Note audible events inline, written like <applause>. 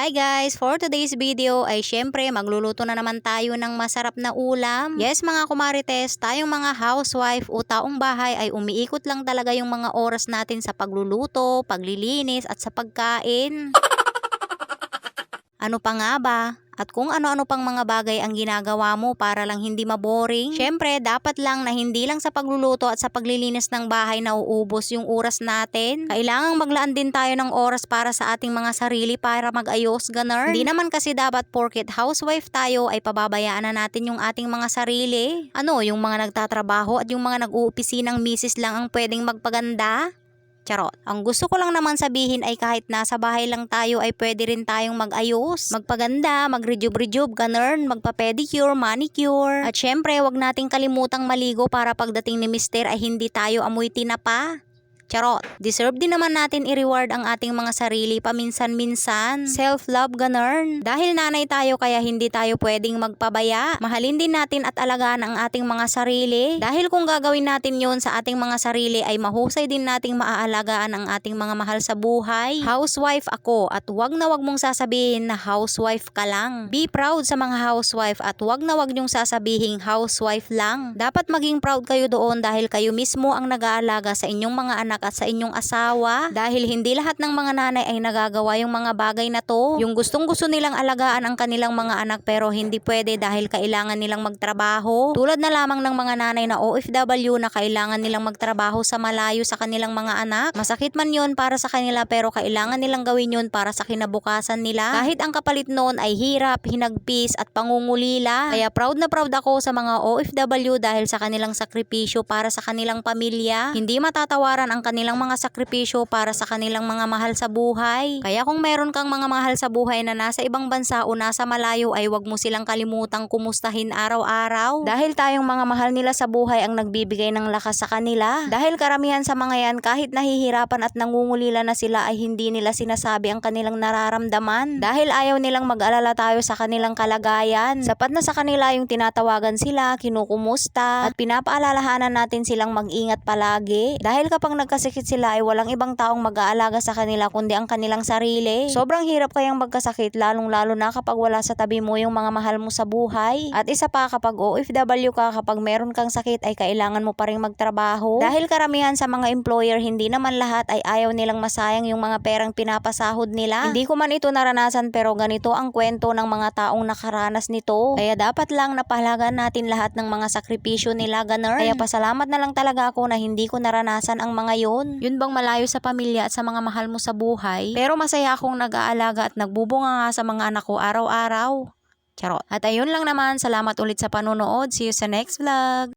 Hi guys! For today's video ay syempre magluluto na naman tayo ng masarap na ulam. Yes mga kumarites, tayong mga housewife o taong bahay ay umiikot lang talaga yung mga oras natin sa pagluluto, paglilinis at sa pagkain. <laughs> Ano pa nga ba? At kung ano-ano pang mga bagay ang ginagawa mo para lang hindi maboring. Syempre, dapat lang na hindi lang sa pagluluto at sa paglilinis ng bahay na uubos yung oras natin. Kailangang maglaan din tayo ng oras para sa ating mga sarili para mag-ayos, ganun. Hindi naman kasi dapat porket housewife tayo ay pababayaan na natin yung ating mga sarili. Ano, yung mga nagtatrabaho at yung mga nag-uupisinang misis lang ang pwedeng magpaganda? Charot. Ang gusto ko lang naman sabihin ay kahit nasa bahay lang tayo ay pwede rin tayong mag-ayos, magpaganda, mag-rejuve-rejuve, ganun, magpa-pedicure, manicure. At syempre, wag nating kalimutang maligo para pagdating ni mister ay hindi tayo amoy tinapa. Charot. Deserve din naman natin i-reward ang ating mga sarili paminsan-minsan. Self-love ganern. Dahil nanay tayo kaya hindi tayo pwedeng magpabaya. Mahalin din natin at alagaan ang ating mga sarili. Dahil kung gagawin natin yon sa ating mga sarili ay mahusay din nating maaalagaan ang ating mga mahal sa buhay. Housewife ako at wag na wag mong sasabihin na housewife ka lang. Be proud sa mga housewife at wag na wag niyong sasabihing housewife lang. Dapat maging proud kayo doon dahil kayo mismo ang nag-aalaga sa inyong mga anak at sa inyong asawa dahil hindi lahat ng mga nanay ay nagagawa yung mga bagay na to. Yung gustong gusto nilang alagaan ang kanilang mga anak pero hindi pwede dahil kailangan nilang magtrabaho. Tulad na lamang ng mga nanay na OFW na kailangan nilang magtrabaho sa malayo sa kanilang mga anak. Masakit man yon para sa kanila pero kailangan nilang gawin yon para sa kinabukasan nila. Kahit ang kapalit noon ay hirap, hinagpis at pangungulila. Kaya proud na proud ako sa mga OFW dahil sa kanilang sakripisyo para sa kanilang pamilya. Hindi matatawaran ang kanilang mga sakripisyo para sa kanilang mga mahal sa buhay. Kaya kung meron kang mga mahal sa buhay na nasa ibang bansa o nasa malayo ay wag mo silang kalimutang kumustahin araw-araw. Dahil tayong mga mahal nila sa buhay ang nagbibigay ng lakas sa kanila. Dahil karamihan sa mga yan kahit nahihirapan at nangungulila na sila ay hindi nila sinasabi ang kanilang nararamdaman. Dahil ayaw nilang mag-alala tayo sa kanilang kalagayan. Sapat na sa kanila yung tinatawagan sila, kinukumusta, at pinapaalalahanan natin silang mag-ingat palagi. Dahil kapag nagkasakit sila ay walang ibang taong mag-aalaga sa kanila kundi ang kanilang sarili. Sobrang hirap kayang magkasakit lalong lalo na kapag wala sa tabi mo yung mga mahal mo sa buhay. At isa pa kapag OFW ka kapag meron kang sakit ay kailangan mo pa rin magtrabaho. Dahil karamihan sa mga employer hindi naman lahat ay ayaw nilang masayang yung mga perang pinapasahod nila. Hindi ko man ito naranasan pero ganito ang kwento ng mga taong nakaranas nito. Kaya dapat lang napahalagan natin lahat ng mga sakripisyo nila ganun. Kaya pasalamat na lang talaga ako na hindi ko naranasan ang mga yun. Yun bang malayo sa pamilya at sa mga mahal mo sa buhay? Pero masaya akong nag-aalaga at nagbubunga nga sa mga anak ko araw-araw. Charot. At ayun lang naman, salamat ulit sa panonood. See you sa next vlog.